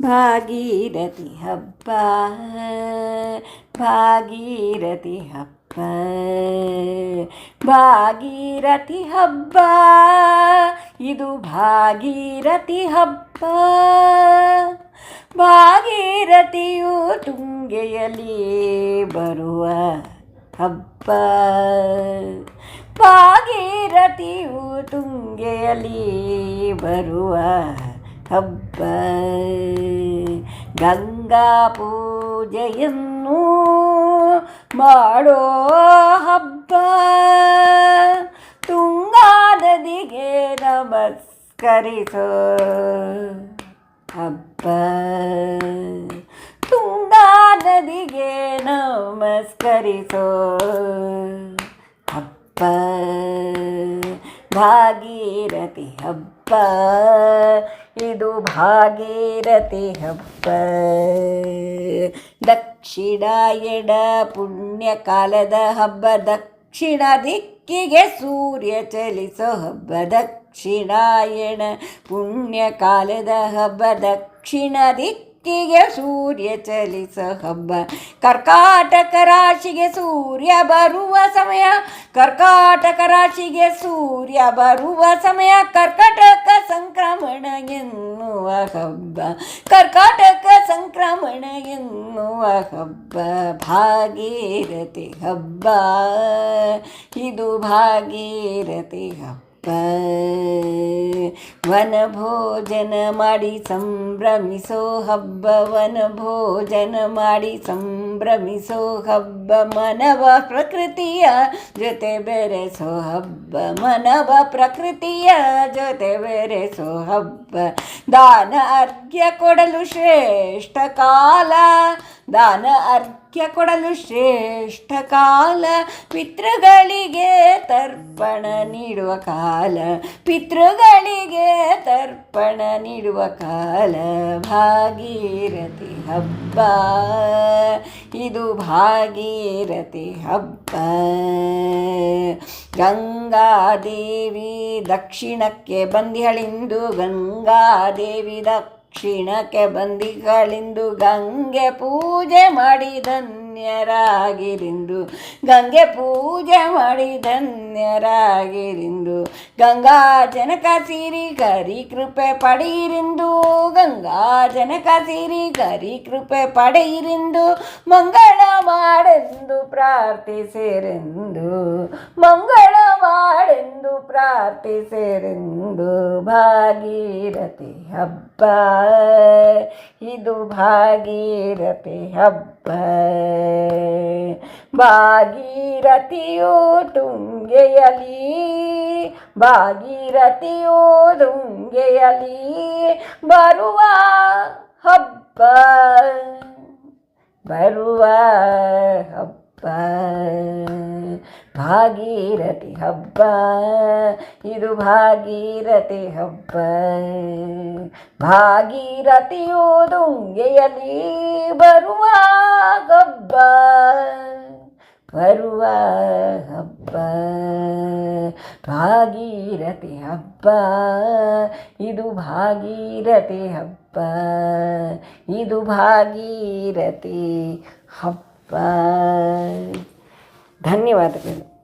ಭಾಗೀರಥಿ ಹಬ್ಬ. ಭಾಗೀರಥಿ ಹಬ್ಬ. ಭಾಗೀರಥಿ ಹಬ್ಬ. ಇದು ಭಾಗೀರಥಿ ಹಬ್ಬ. ಭಾಗೀರಥಿಯು ತುಂಗೆಯಲ್ಲಿ ಬರುವ ಹಬ್ಬ. ಭಾಗೀರಥಿಯು ತುಂಗೆಯಲ್ಲಿ ಬರುವ ಹಬ್ಬ ಗಂಗಾ ಪೂಜೆಯನ್ನು ಮಾಡೋ ಹಬ್ಬ. ತುಂಗಾ ನದಿಗೆ ನಮಸ್ಕರಿಸೋ ಹಬ್ಬ. ತುಂಗಾ ನದಿಗೆ ನಮಸ್ಕರಿಸೋ ಹಬ್ಬ. ಭಾಗೀರಥಿ ಹಬ್ಬ. ಇದು ಭಾಗೀರಥಿ ಹಬ್ಬ. ದಕ್ಷಿಣಾಯಣ ಪುಣ್ಯ ಕಾಲದ ಹಬ್ಬ. ದಕ್ಷಿಣ ದಿಕ್ಕಿಗೆ ಸೂರ್ಯ ಚಲಿಸೋ ಹಬ್ಬ. ದಕ್ಷಿಣಾಯಣ ಪುಣ್ಯ ಕಾಲದ ಹಬ್ಬ. ದಕ್ಷಿಣ ದಿಕ್ಕಿಗೆ ಸೂರ್ಯ ಚಲಿಸೋ ಹಬ್ಬ. ಕರ್ಕಾಟಕ ರಾಶಿಗೆ ಸೂರ್ಯ ಬರುವ ಸಮಯ. ಕರ್ಕಾಟಕ ರಾಶಿಗೆ ಸೂರ್ಯ ಬರುವ ಸಮಯ. ಕರ್ಕಾಟಕ ಸಂಕ್ರಮಣ ಎನ್ನುವ ಹಬ್ಬ. ಕರ್ಕಾಟಕ ಸಂಕ್ರಮಣ ಎನ್ನುವ ಹಬ್ಬ. ಭಾಗೀರಥಿ ಹಬ್ಬ. ಇದು ಭಾಗೀರಥಿ ಹಬ್ಬ. ವನಭೋಜನ ಮಾಡಿ ಸಂಭ್ರಮಿಸೋ ಹಬ್ಬ ವನಭೋಜನ ಮಾಡಿ ಸಂಭ್ರಮಿಸೋ ಹಬ್ಬ ಮನವ ಪ್ರಕೃತಿಯ ಜೊತೆ ಬೆರೆಸೋ ಹಬ್ಬ ಮನವ ಪ್ರಕೃತಿಯ ಜೊತೆ ಬೆರೆಸೋ ಹಬ್ಬ. ದಾನ ಅರ್ಘ್ಯ ಕೊಡಲು ಶ್ರೇಷ್ಠ ಕಾಲ. ದಾನ ಅರ್ಘ್ಯ ಕೊಡಲು ಶ್ರೇಷ್ಠ ಕಾಲ, ಪಿತೃಗಳಿಗೆ ತರ್ಪಣ ನೀಡುವ ಕಾಲ, ಪಿತೃಗಳಿಗೆ ತರ್ಪಣ ನೀಡುವ ಕಾಲ, ಭಾಗೀರಥಿ ಹಬ್ಬ. ಇದು ಭಾಗೀರಥಿ ಹಬ್ಬ. ಗಂಗಾದೇವಿ ದಕ್ಷಿಣಕ್ಕೆ ಬಂದಿಹಳಿಂದು ಗಂಗಾದೇವಿ ದಕ್ಷಿಣಕ್ಕೆ ಬಂದಿಗಳಿಂದು ಗಂಗೆ ಪೂಜೆ ಮಾಡಿ ಧನ್ಯರಾಗಿರಿಂದು ಗಂಗೆ ಪೂಜೆ ಮಾಡಿ ಧನ್ಯರಾಗಿರಿಂದು ಗಂಗಾ ಜನಕ ಸಿರಿ ಕರಿ ಕೃಪೆ ಪಡೆಯಿರಿಂದು ಗಂಗಾ ಜನಕ ಸಿರಿ ಕರಿ ಕೃಪೆ ಪಡೆಯಿರಿಂದು ಮಂಗಳ ಮಾಡೆಂದು ಪ್ರಾರ್ಥಿಸಿರೆಂದು ಮಂಗಳ ಮಾಡೆಂದು ಪ್ರಾರ್ಥಿಸಿರೆಂದು ಭಾಗೀರಥಿ ಹಬ್ಬ. ಇದು ಭಾಗೀರಥಿ ಹಬ್ಬ. ಭಾಗೀರಥಿಯು ತುಂಗೆಯಲಿ ಭಾಗೀರಥಿಯು ತುಂಗೆಯಲಿ ಬರುವ ಹಬ್ಬ. ಬರುವ ಹಬ್ಬ ಭಾಗೀರಥಿ ಹಬ್ಬ ಇದು ಭಾಗೀರಥಿ ಹಬ್ಬ ಭಾಗೀರಥಿಯು ತುಂಗೆಯಲ್ಲಿ ಬರುವ ಹಬ್ಬ ಬರುವ ಹಬ್ಬ ಭಾಗೀರಥಿ ಹಬ್ಬ ಇದು ಭಾಗೀರಥಿ ಹಬ್ಬ ಇದು ಭಾಗೀರಥಿ ಹಬ್ಬ. ಧನ್ಯವಾದಗಳು.